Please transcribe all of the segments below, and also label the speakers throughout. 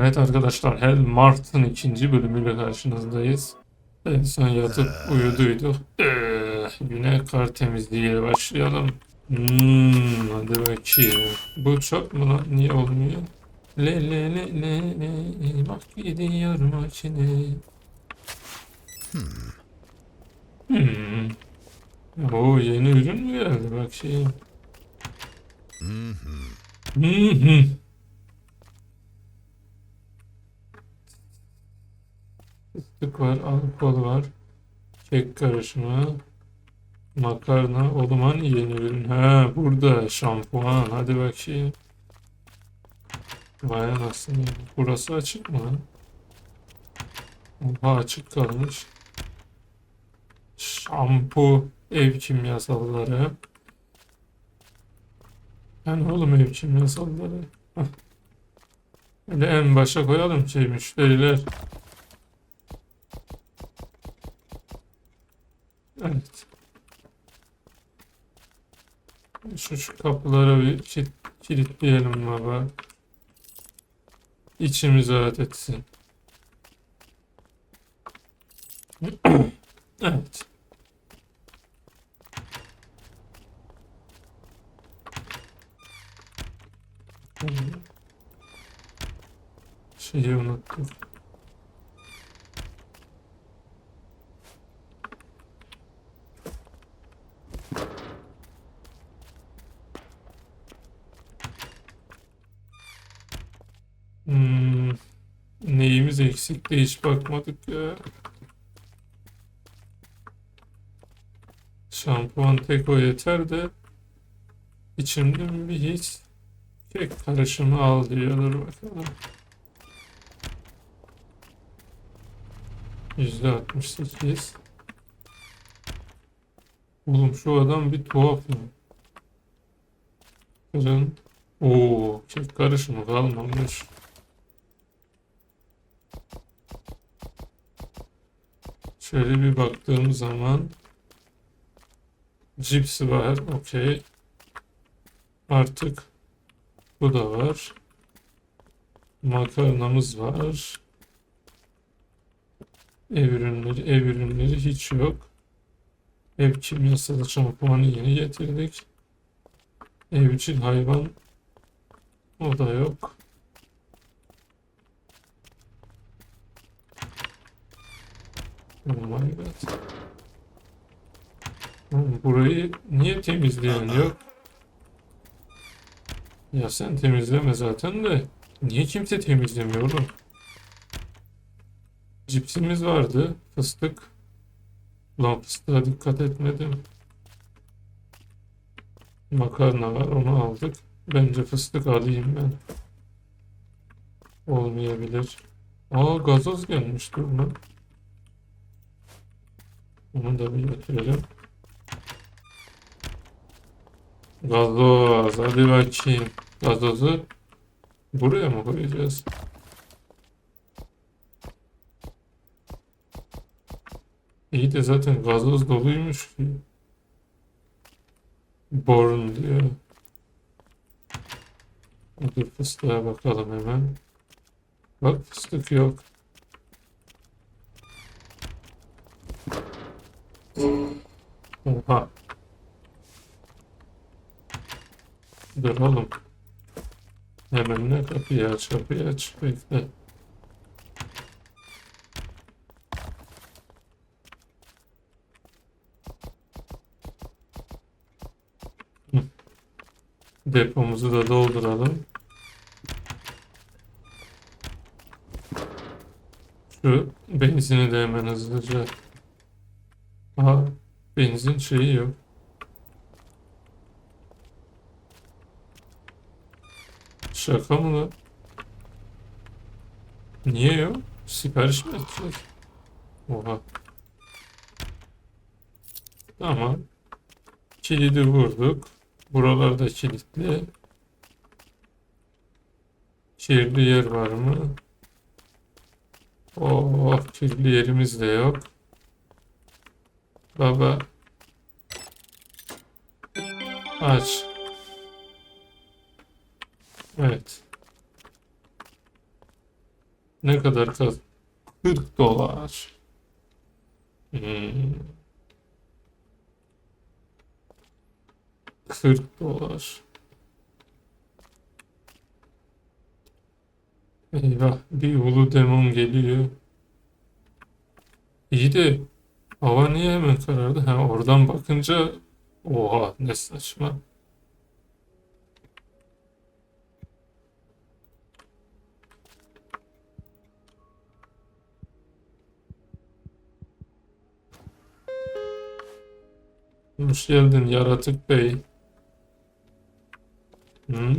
Speaker 1: Evet arkadaşlar Hell Mart'ın ikinci bölümüyle karşınızdayız. En son yatıp uyuduyduk. Ee, güne kar temizliğiyle başlayalım. Hmm, hadi bakayım. Bu çok mu lan? Niye olmuyor? Le le le le le bak gidiyor makine. Hmm. Oo yeni ürün mü geldi bak şey. Hı Fıstık var, alkol var. Kek karışımı. Makarna, oluman yeni ürün. Ha burada şampuan. Hadi bakayım. Vay anasını. Burası açık mı? Oha açık kalmış. Şampu, ev kimyasalları. Yani oğlum ev kimyasalları. Öyle en başa koyalım şey müşteriler. Evet. Şu, şu kapıları bir kit, kilitleyelim baba. İçimiz rahat etsin. Evet. Şeyi unuttum. Hmm, neyimiz eksik de hiç bakmadık ya. Şampuan tek o yeter de içimde bir his kek karışımı al diyorlar bakalım. Yüzde altmış. Oğlum şu adam bir tuhaf ya. Fırın. Oo, kek karışımı kalmamış. Şöyle bir baktığım zaman cipsi var. Okey. Artık bu da var. Makarnamız var. Ev ürünleri, ev ürünleri hiç yok. Ev kimyasalı şampuanı yeni getirdik. Evcil hayvan o da yok. Oh my god. Oğlum burayı niye temizleyen yok? Ya sen temizleme zaten de niye kimse temizlemiyor oğlum? Cipsimiz vardı. Fıstık. Ulan fıstığa dikkat etmedim. Makarna var onu aldık. Bence fıstık alayım ben. Olmayabilir. Aa gazoz gelmiş dur. Onu da bir götürelim. Gazoz. Hadi bakayım. Gazozu buraya mı koyacağız? İyi de zaten gazoz doluymuş ki. Borun diyor. Hadi fıstığa bakalım hemen. Bak fıstık yok. Oha. Dur oğlum. Hemen ne kapıyı aç kapıyı aç bekle. Depomuzu da dolduralım. Şu benzini de hemen hızlıca. Aha benzin şeyi yok. Şaka mı lan? Niye yok? Sipariş mi edeceğiz? Oha. Tamam. Kilidi vurduk. Buralarda kilitli. Kirli yer var mı? Oh, kirli yerimiz de yok. Baba. Aç. Evet. Ne kadar kaz? 40 dolar. Hmm. 40 dolar. Eyvah bir ulu demon geliyor. İyi de hava niye hemen karardı? Ha oradan bakınca oha ne saçma. Hoş geldin yaratık bey. Hı?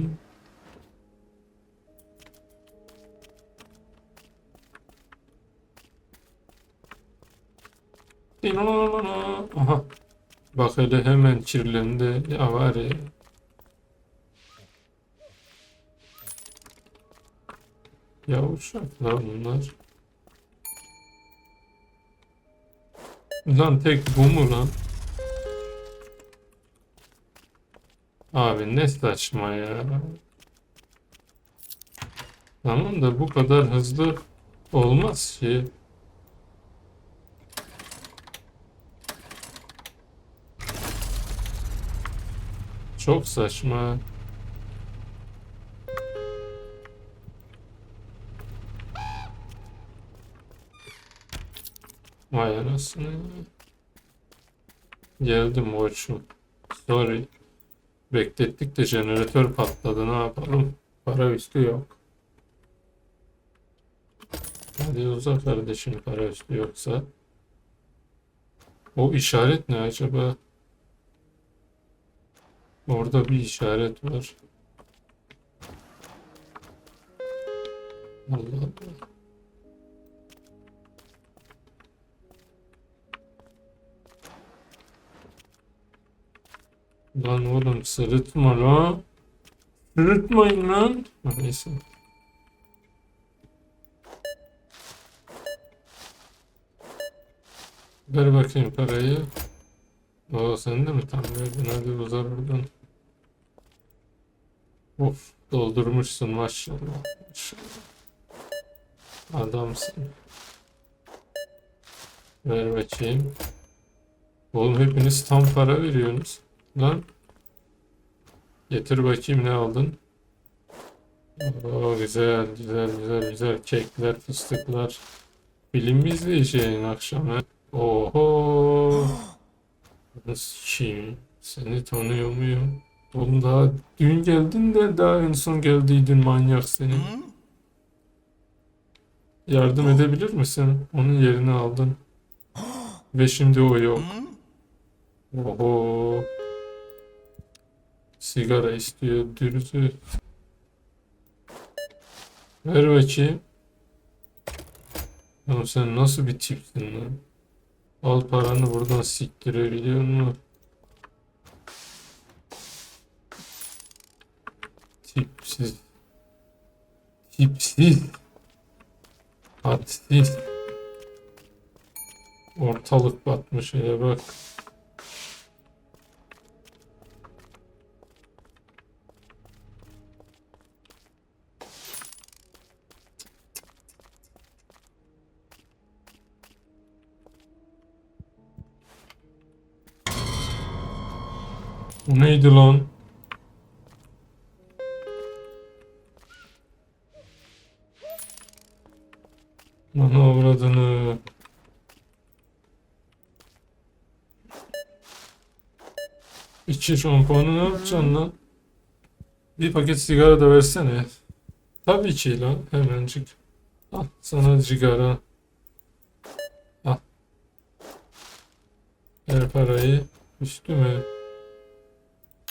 Speaker 1: Aha. Bak hele hemen kirlendi. Ya var ya. Ya uşaklar bunlar. Lan tek bu mu lan? Abi ne saçma ya. Tamam da bu kadar hızlı olmaz ki. Çok saçma. Vay anasını. Geldim koçum. Sorry. Beklettik de jeneratör patladı. Ne yapalım? Para üstü yok. Hadi uzak kardeşim para üstü yoksa. O işaret ne acaba? Orada bir işaret var. Allah Allah. Lan oğlum sırıtma lan. Sırıtmayın lan. Neyse. Ver bakayım parayı. Oo sen de mi tam verdin? Hadi uzar oradan. Of doldurmuşsun maşallah. maşallah. Adamsın. Ver bakayım. Oğlum hepiniz tam para veriyorsunuz. Lan. Getir bakayım ne aldın. Oo güzel güzel güzel güzel kekler fıstıklar. Film mi izleyeceğin akşam ha? Oho. Kim? Seni tanıyor muyum? Oğlum daha dün geldin de daha en son geldiydin manyak senin. Yardım edebilir misin? Onun yerini aldın. Ve şimdi o yok. Oho. Sigara istiyor dürüzü. Ver bakayım. Oğlum sen nasıl bir tipsin lan? Al paranı buradan siktirebiliyor musun? Tipsiz. Tipsiz. Hadsiz. Ortalık batmış hele bak. Bu neydi lan? Lan avradını. İçi şampuanı ne yapacaksın lan? Bir paket sigara da versene. Tabii ki lan hemencik. Al sana sigara. Al. Ver parayı. Üstüme.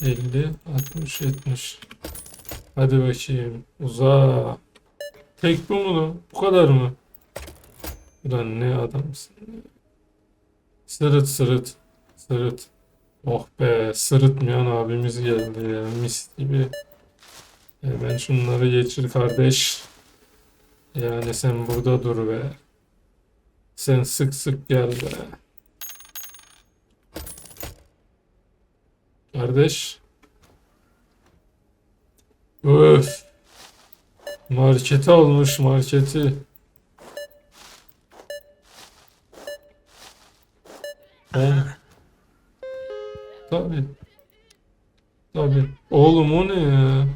Speaker 1: 50, 60, 70. Hadi bakayım. Uza. Tek bu mu lan? Bu kadar mı? Ulan ne adamsın. Sırıt sırıt. Sırıt. Oh be sırıtmayan abimiz geldi ya. Mis gibi. Hemen şunları geçir kardeş. Yani sen burada dur be. Sen sık sık gel be. Kardeş. Öf. Marketi almış marketi. Tabii. Tabii. Oğlum o ne ya?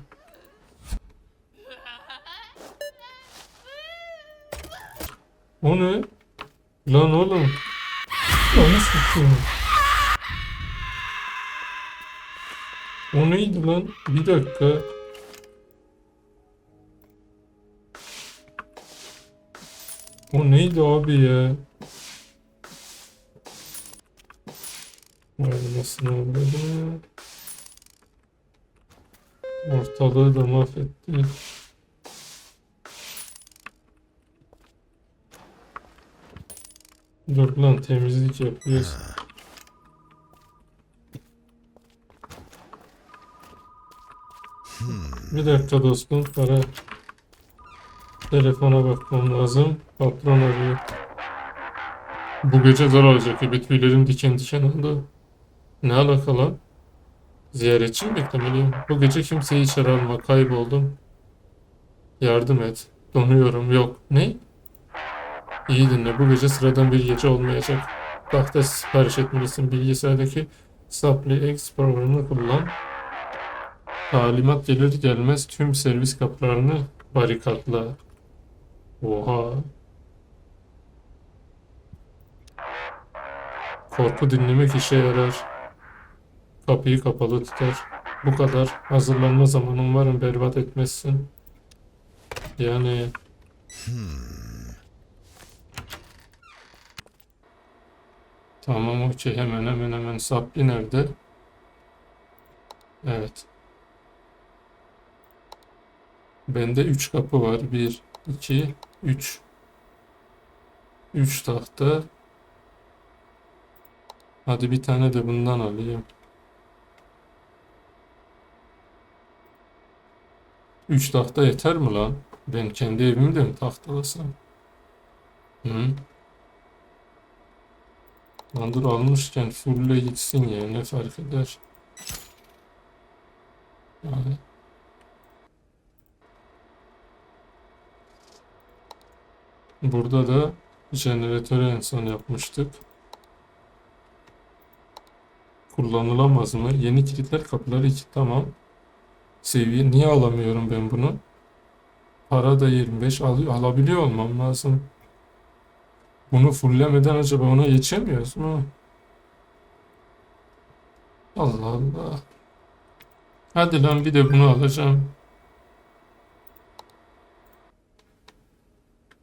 Speaker 1: O ne? Lan oğlum. Onu sıkıyorum. O neydi lan? Bir dakika. O neydi abi ya? Avradım. Ortalığı da mahvetti. Dur lan temizlik yapıyoruz. Bir dakika dostum para telefona bakmam lazım. Patron arıyor. Bu gece zor olacak gibi tüylerim diken diken oldu. Ne alaka lan? Ziyaretçi mi beklemeliyim? Bu gece kimseyi içeri alma. Kayboldum. Yardım et. Donuyorum. Yok. Ne? İyi dinle. Bu gece sıradan bir gece olmayacak. Tahta sipariş etmelisin. Bilgisayardaki Supply X programını kullan. Talimat gelir gelmez tüm servis kapılarını barikatla. Oha. Korku dinlemek işe yarar. Kapıyı kapalı tutar. Bu kadar. Hazırlanma zamanın umarım berbat etmezsin. Yani... Tamam okey hemen hemen hemen Sapli nerede? Evet. Bende 3 kapı var. 1, 2, 3. 3 tahta. Hadi bir tane de bundan alayım. 3 tahta yeter mi lan? Ben kendi evimi de mi tahtalasam? Hı? Lan dur almışken fulle gitsin ya ne fark eder? Yani. Burada da jeneratörü en son yapmıştık. Kullanılamaz mı? Yeni kilitler kapıları 2 tamam. Seviye niye alamıyorum ben bunu? Para da 25 al alabiliyor olmam lazım. Bunu fullemeden acaba ona geçemiyoruz mu? Allah Allah. Hadi lan bir de bunu alacağım.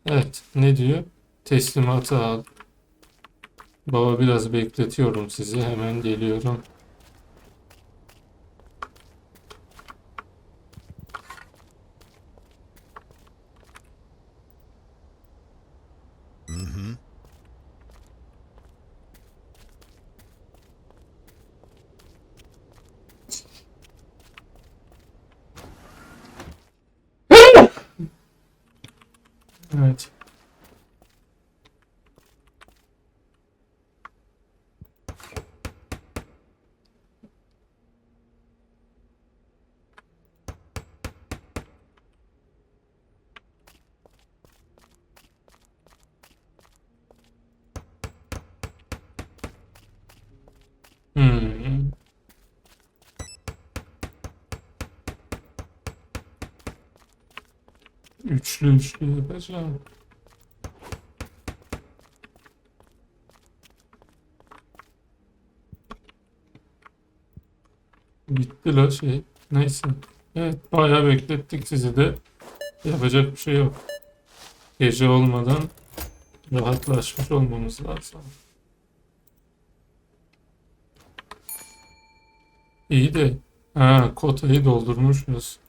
Speaker 1: Evet, ne diyor? Teslimatı al. Baba biraz bekletiyorum sizi. Hemen geliyorum. Evet. Hmm. Üçlü üçlü yapacağım. Bitti la şey. Neyse. Evet bayağı beklettik sizi de. Yapacak bir şey yok. Gece olmadan rahatlaşmış olmamız lazım. İyi de ha kotayı doldurmuşuz.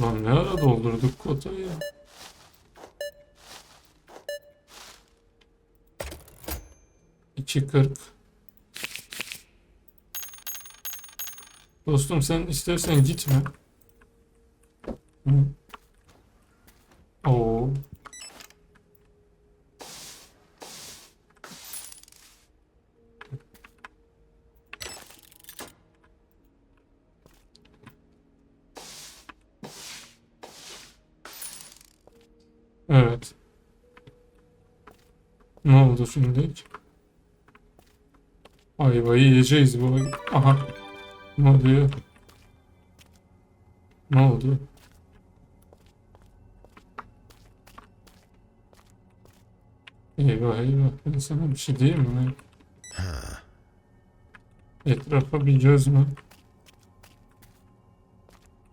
Speaker 1: Lan ne ara doldurduk kotayı? İki kırk. Dostum sen istersen gitme. Hı. Oo. Evet. Ne oldu şimdi? Ayvayı yiyeceğiz bu. Aha. Ne oluyor? Ne oldu? Eyvah eyvah. Ben sana bir şey diyeyim mi? Etrafa bir göz mü?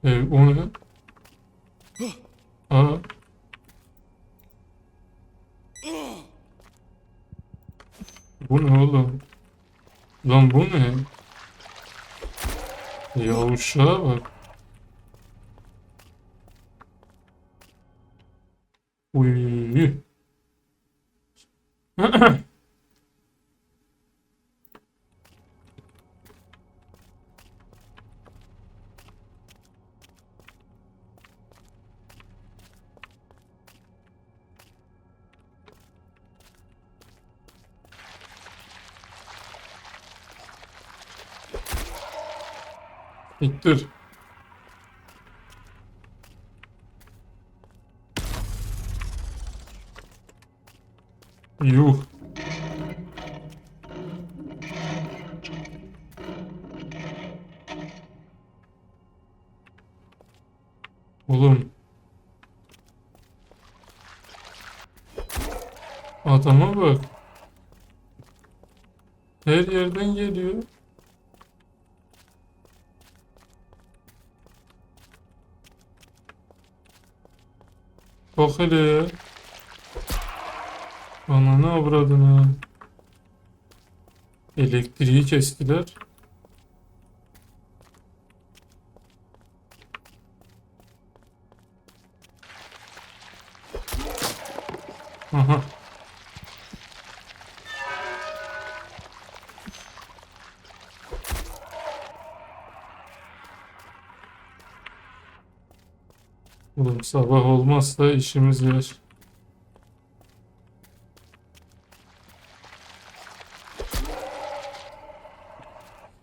Speaker 1: Ee, o ne? Aa. Bu ne oğlum? Lan bu ne? Ya uşağa bak. İttir. Yuh. Oğlum. Adama bak. Her yerden geliyor. Bak hele ya. Ananı avradını. Elektriği kestiler. Aha. Oğlum sabah olmazsa işimiz var.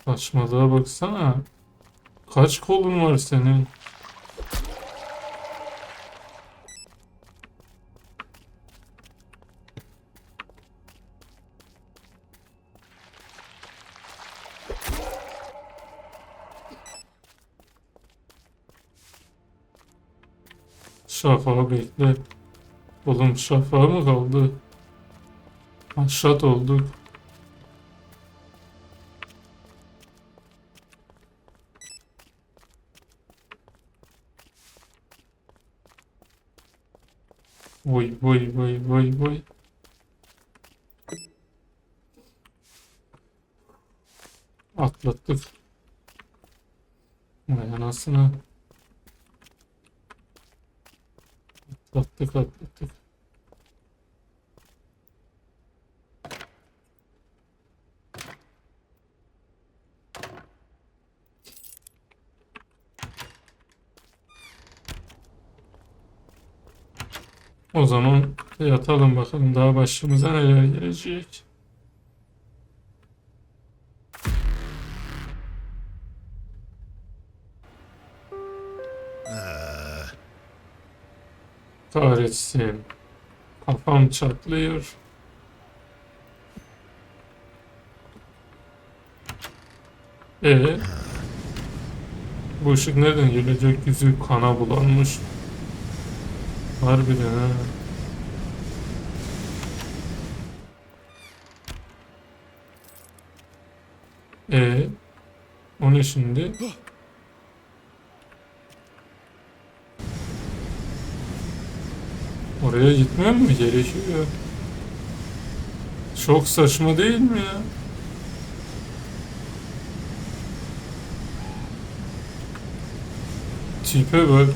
Speaker 1: Saçmalığa baksana. Kaç kolun var senin? Bekle. Oğlum şafağı mı kaldı? Aşat olduk. Vay vay vay vay vay. Atlattık. Vay anasını. Atlattık atlattık. O zaman yatalım bakalım daha başımıza neler gelecek. Kahretsin. Kafam çatlıyor. E bu ışık nereden gelecek? Yüzü kana bulanmış. Harbiden ha. E o ne şimdi? Oraya gitmem mi gerekiyor? Çok saçma değil mi ya? Tipe bak.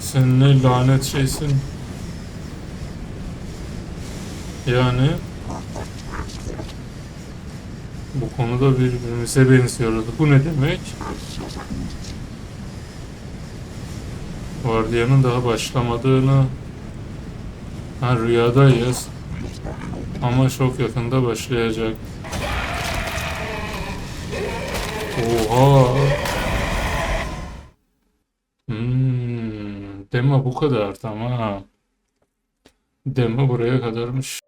Speaker 1: Sen ne lanet şeysin. Yani bu konuda birbirimize benziyoruz. Bu ne demek? Vardiyanın daha başlamadığını ha rüyadayız. Ama çok yakında başlayacak. Oha. Hmm, deme bu kadar tamam. Demo buraya kadarmış.